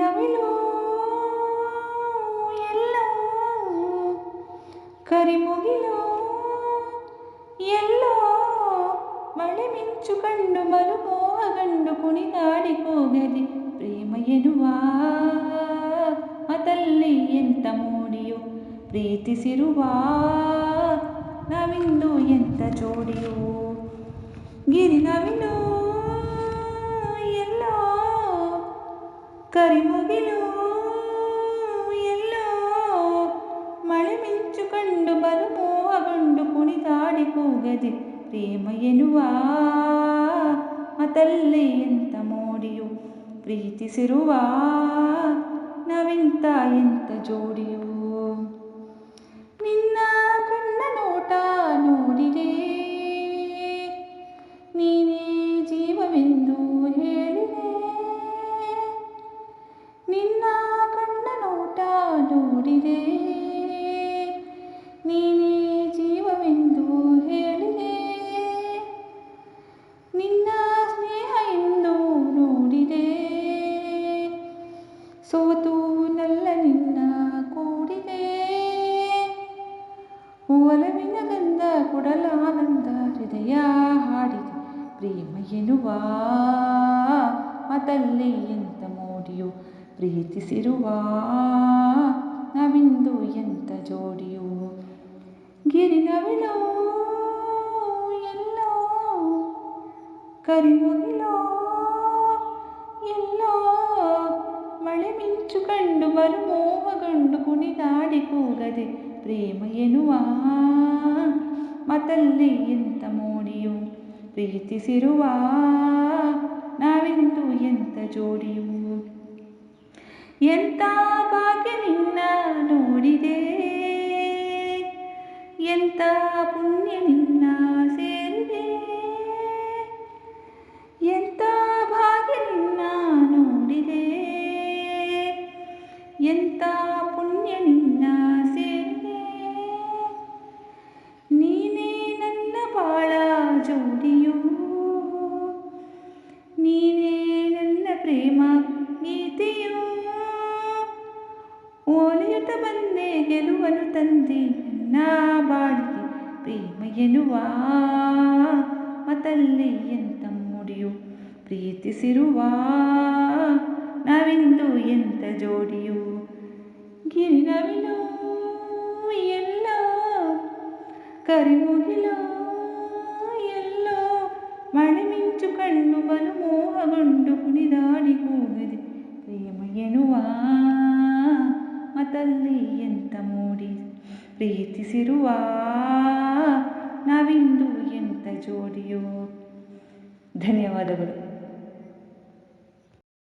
ಗಿರಿನವಿಲು ಎಲ್ಲೋ ಕರಿಮುಗಿಲು ಎಲ್ಲೋ ಮಳೆ ಮಿಂಚು ಕಂಡು ಬಲು ಮೋಹಗಂಡು ಕುಣಿದಾಡಿ ಹೋಗದೆ ಪ್ರೇಮ ಎನ್ನುವ ಮತಲ್ಲಿ ಎಂತ ಮೋಡಿಯೋ ಪ್ರೀತಿಸಿರುವ ನಾವಿಂದು ಎಂತ ಜೋಡಿಯೋ ಗಿರಿನವಿಲು ಎಲ್ಲೋ ಕರಿಮುಗಿಲು ಎಲ್ಲೋ ಮಳೆ ಮಿಂಚು ಕಂಡು ಬಲು ಮೋಹಗೊಂಡು ಕುಣಿದಾಡಿ ಕೂಗದೆ ಪ್ರೇಮ ಎನ್ನುವ ಮತಲ್ಲಿ ಎಂತ ಮೋಡಿಯು ಪ್ರೀತಿಸಿರುವ ನಾವಿಂತ ಎಂತ ಜೋಡಿಯು ನಿನ್ನ ಕಣ್ಣ ನೋಟ ನೋಡಿದೆ ನೀನೇ ಜೀವವೆಂದು ಹೇಳಿದೆ. ನಿನ್ನ ಸ್ನೇಹ ಎಂದು ನೋಡಿದೆ. ಸೋತು ನಲ್ಲ ನಿನ್ನ ಕೂಡಿದೆ. ಒಲವಿನ ಗಂಧ ಕೊಡಲಾನಂದ ಹೃದಯ ಹಾಡಿದೆ. ಪ್ರೇಮ ಎನ್ನುವ ಮತಲ್ಲಿ ಎಂತ ಮೋಡಿಯು ಪ್ರೀತಿಸಿರುವ ನಾವಿಂದು ಎಂತ ಜೋಡಿಯು. ಗಿರಿನವಿಲೋ ಎಲ್ಲೋ ಕರಿಮುಗಿಲೋ ಎಲ್ಲೋ ಮಳೆ ಮಿಂಚು ಕಂಡು ಬಲು ಮೋಹಗೊಂಡು ಕುಣಿದಾಡಿ ಕೂಗದೆ ಪ್ರೇಮ ಎನ್ನುವ ಮತಲ್ಲಿ ಎಂತ ಮೋಡಿಯು ಪ್ರೀತಿಸಿರುವ ನಾವಿಂದು ಎಂತ ಜೋಡಿಯು ಎಂತ ಭಾಗ್ಯ ನಿನ್ನ ನೋಡಿದೆ ಎಂತ ಪುಣ್ಯ ನಿನ್ನ ಸೇರಿದೆ? ಎಂಥ ಭಾಗ್ಯ ನಿನ್ನ ನೋಡಿದೆ? ಎಂತ ಪುಣ್ಯ ನಿನ್ನ ಸೇರಿದೆ? ನೀನೇ ನನ್ನ ಬಾಳ ಜೋಡಿಯು. ನೀನೇ ನನ್ನ ಪ್ರೇಮ ಗೀತೆಯು. ಓಲಿಯುತ ಬಂದೆ ಗೆಲುವನು ತಂದೆ. ನನ್ನ ಬಾಳಿಗೆ ಪ್ರೇಮ ಎನ್ನುವ ಮತಲ್ಲಿ ಎಂತ ಮುಡಿಯು ಪ್ರೀತಿಸಿರುವ ನಾವಿಂದು ಎಂತ ಜೋಡಿಯು? ಎಲ್ಲ ಎಲ್ಲೋ, ಕರಿಮುಗಿಲು ಎಲ್ಲೋ, ಮಳೆ ಮಿಂಚು ಕಣ್ಣು ಬಲು ಮೋಹಗೊಂಡು ಕುಣಿದಾಡಿ ಹೋಗದೆ ಪ್ರೇಮ ಎನ್ನುವ ಮತಲ್ಲಿ ಎಂತ ಮೂಡಿ? ಪ್ರೀತಿಸಿರುವ ನಾವಿಂದು ಎಂಥ ಜೋಡಿಯೋ? ಧನ್ಯವಾದಗಳು.